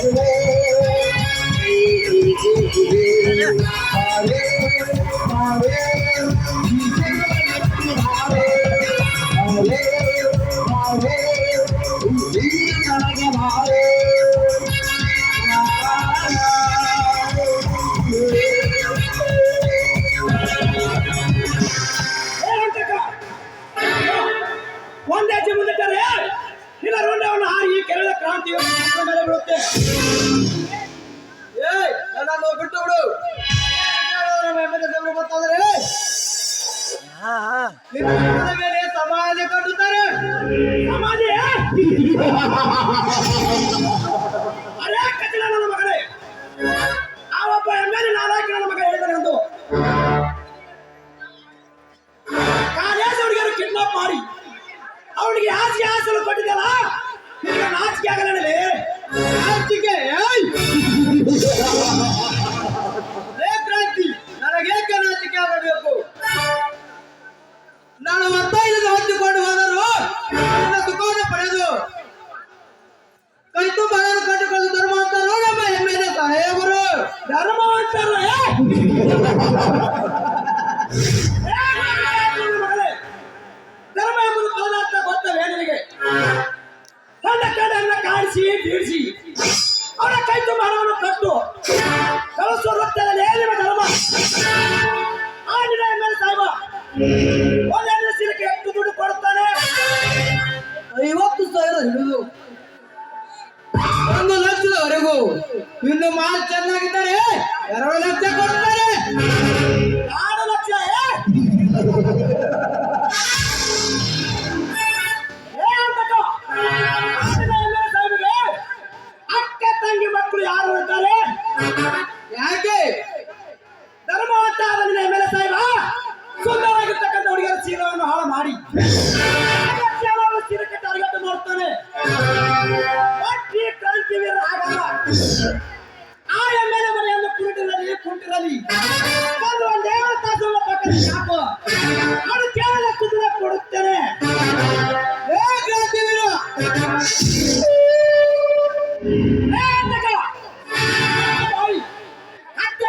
One day, Jimmy, look. ರುಂಡವನ್ನು ಆ ಈ ಕೆರಳ ಕ್ರಾಂತಿಯ ಮೇಲೆ ಬೀಳುತ್ತೆ. ಏಯ್, ನನ್ನನ್ನು ಬಿಟ್ಟು ಬಿಡು. ಗೊತ್ತಾದ್ರೆ ನಿನ್ನ ಮೇಲೆ ಸಮಾಜ ಕಟ್ಟುತ್ತಾರೆ. ಸಮಾಧಿ ಅರೇ ಕಚಡ ನನ್ನ ಮಗಳೇ ಆ ಒಬ್ಬ ನಾಲ್ಕು ನನ್ನ ಮಗ ಹೇಳಿದಾನೆ ಒಂದು ಕಾಲೇಜ್ ಹುಡುಗಿಯರು ಕಿಡ್ನಾಪ್ ಮಾಡಿ. ಅವನಿಗೆ ಆಸೆ ಆಸಲು ಕೊಟ್ಟಿದ್ದಲ್ಲ? ಈಗ ನಾಚಿಕೆ ಆಗಲ್ಲ. ನಾಚಿಕೆ ಕ್ರಾಂತಿ ನನಗೇಕೆ ನಾಚಿಕೆ ಆಗಬೇಕು? ನಾನು ಒತ್ತಾಯದಿಂದ ಹೊಂದಿಕೊಂಡು ಹೋದರು ನನ್ನ ಸುಖವನ್ನು ಪಡೆದು ಕೈ ತುಂಬ ಕಟ್ಟಿಕೊಂಡು ಧರ್ಮ ಅಂತಾರೋ ನಮ್ಮ ಹೆಮ್ಮೆಯ ಸಾಹೇಬರು ಧರ್ಮವಂತರು ಒಂದೆರಡು ಸಿಲಕ್ಕೆ ಎಷ್ಟು ದುಡ್ಡು ಕೊಡ್ತಾನೆ. ಐವತ್ತು ಸಾವಿರ ಹಿಡಿದು ಒಂದು ಲಕ್ಷದವರೆಗೂ. ಇನ್ನು ಮಾಲ್ ಚೆನ್ನಾಗಿದ್ದಾರೆ ಎರಡು ಲಕ್ಷ ಕೊಡ್ತಾರೆ. ಆರು ಲಕ್ಷ ಅಕ್ಕ ತಂಗಿ ಮಕ್ಕಳು ಯಾರು ಇದ್ದಾರೆ ಯಾಕೆ? ಟಾರ್ಗೆಟ್ ಮಾಡ್ತಾನೆ ವೀರ ಆಗಲ್ಲ ಆ ಎಮ್ಮೆಲೆ ಮನೆಯನ್ನು ಕುಂಟಿರಲಿ ಕುಂಟಿರಲಿ ಒಂದು ಒಂದೇ ತಾಸು ಪಕ್ಕದಲ್ಲಿ ಹಾಕು ಅದು ಕೇವಲ ಕುದುರೆ ಕೊಡುತ್ತೇನೆ! ಓಯ್! ಅತ್ತೆ